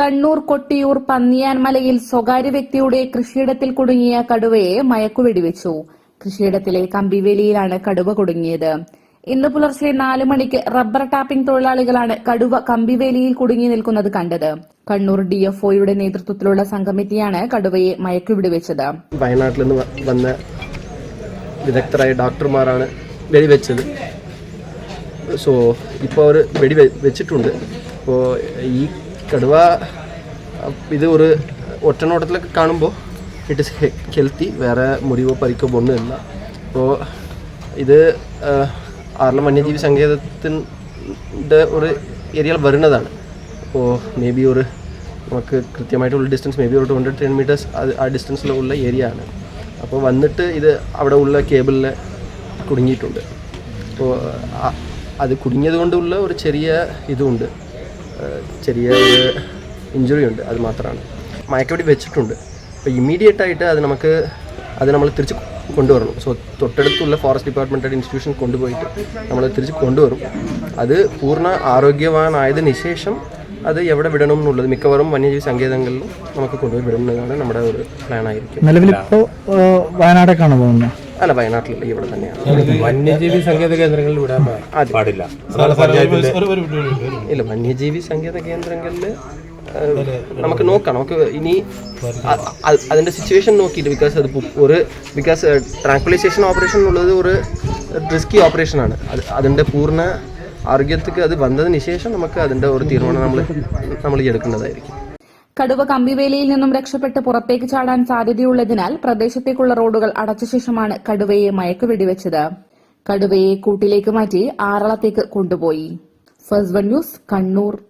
കണ്ണൂർ കൊട്ടിയൂർ പന്നിയാൻമലയിൽ സ്വകാര്യ വ്യക്തിയുടെ കൃഷിയിടത്തിൽ കുടുങ്ങിയ കടുവയെ മയക്കുവെടിവെച്ചു കൃഷിയിടത്തിലെ കമ്പിവേലിയിലാണ് കടുവ കുടുങ്ങിയത്. ഇന്ന് പുലർച്ചെ നാലു മണിക്ക് റബ്ബർ ടാപ്പിംഗ് തൊഴിലാളികളാണ് കടുവ കമ്പിവേലിയിൽ കുടുങ്ങി നിൽക്കുന്നത് കണ്ടത്. കണ്ണൂർ ഡിഎഫ്ഒയുടെ നേതൃത്വത്തിലുള്ള സംഘമിറ്റിയാണ് കടുവയെ മയക്കുവിടിവെച്ചത് വയനാട്ടിൽ നിന്ന് വന്ന വിദഗ്ധരായ ഡോക്ടർമാരാണ് വെടിവെച്ചത്. സോ ഇപ്പോൾ അവർ വെടിവെ വെച്ചിട്ടുണ്ട്. അപ്പോൾ ഈ കടുവ ഇത് ഒരു ഒറ്റനോട്ടത്തിലൊക്കെ കാണുമ്പോൾ ഇറ്റ് ഇസ് ഹെൽത്തി വേറെ മുറിവോ പരിക്കോ ഒന്നുമില്ല അപ്പോൾ ഇത് ആറിലെ വന്യജീവി സങ്കേതത്തിന്റെ ഒരു ഏരിയയിൽ വരുന്നതാണ്. അപ്പോൾ മേ ബി ഒരു നമുക്ക് കൃത്യമായിട്ടുള്ള ഡിസ്റ്റൻസ് മേ ബി ഒരു ടു ഹൺഡ്രഡ് ടെൻ മീറ്റേഴ്സ് അത് ആ ഡിസ്റ്റൻസിലുള്ള ഏരിയ ആണ്. അപ്പോൾ വന്നിട്ട് ഇത് അവിടെ ഉള്ള കേബിളിൽ കുടുങ്ങിയിട്ടുണ്ട്. അപ്പോൾ അത് കുടുങ്ങിയത് കൊണ്ടുള്ള ഒരു ചെറിയ ഇതുണ്ട്. ചെറിയ ഒരു ഇഞ്ചുറി ഉണ്ട് അത് മാത്രമാണ്. മയക്കവടി വെച്ചിട്ടുണ്ട്. അപ്പോൾ ഇമ്മീഡിയറ്റ് ആയിട്ട് അത് നമുക്ക് അത് നമ്മൾ തിരിച്ച് കൊണ്ടുവരണം. സോ തൊട്ടടുത്തുള്ള ഫോറസ്റ്റ് ഡിപ്പാർട്ട്മെന്റ് ഇൻസ്റ്റിറ്റ്യൂഷൻ കൊണ്ടുപോയിട്ട് നമ്മൾ തിരിച്ച് കൊണ്ടുവരും. അത് പൂർണ ആരോഗ്യവാനായതിന് ശേഷം അത് എവിടെ വിടണം എന്നുള്ളത് മിക്കവാറും വന്യജീവി സങ്കേതങ്ങളിലും നമുക്ക് കൊണ്ടുപോയി വിടുന്നതാണ് നമ്മുടെ ഒരു പ്ലാൻ ആയിരിക്കും. നിലവിലിപ്പോൾ വയനാടേക്കാണ് പോകുന്നത്? അല്ല വയനാട്ടിലല്ല ഇവിടെ തന്നെയാണ്. വന്യജീവി സങ്കേത കേന്ദ്രങ്ങളിൽ വിടാൻ. പാടില്ല. ഇല്ല വന്യജീവി സങ്കേത കേന്ദ്രങ്ങളിൽ നമുക്ക് നോക്കാം. നമുക്ക് ഇനി അതിന്റെ സിറ്റുവേഷൻ നോക്കിയിട്ട് ബിക്കോസ് അത് ഒരു ബിക്കോസ് ട്രാങ്കുലൈസേഷൻ ഓപ്പറേഷൻ എന്നുള്ളത് ഒരു റിസ്കി ഓപ്പറേഷൻ ആണ്. അത് അതിന്റെ പൂർണ ആരോഗ്യത്തിക്ക് അത് വന്നതിന് ശേഷം നമുക്ക് അതിന്റെ ഒരു തീരുമാനം നമ്മൾ നമ്മൾ എടുക്കേണ്ടതായിരിക്കും. കടുവ കമ്പിവേലിയിൽ നിന്നും രക്ഷപ്പെട്ട് പുറത്തേക്ക് ചാടാൻ സാധ്യതയുള്ളതിനാൽ പ്രദേശത്തേക്കുള്ള റോഡുകൾ അടച്ച ശേഷമാണ് കടുവയെ മയക്കുവെടിവെച്ചത്. കടുവയെ കൂട്ടിലേക്ക് മാറ്റി ആറളത്തേക്ക് കൊണ്ടുപോയി. First news Kannur.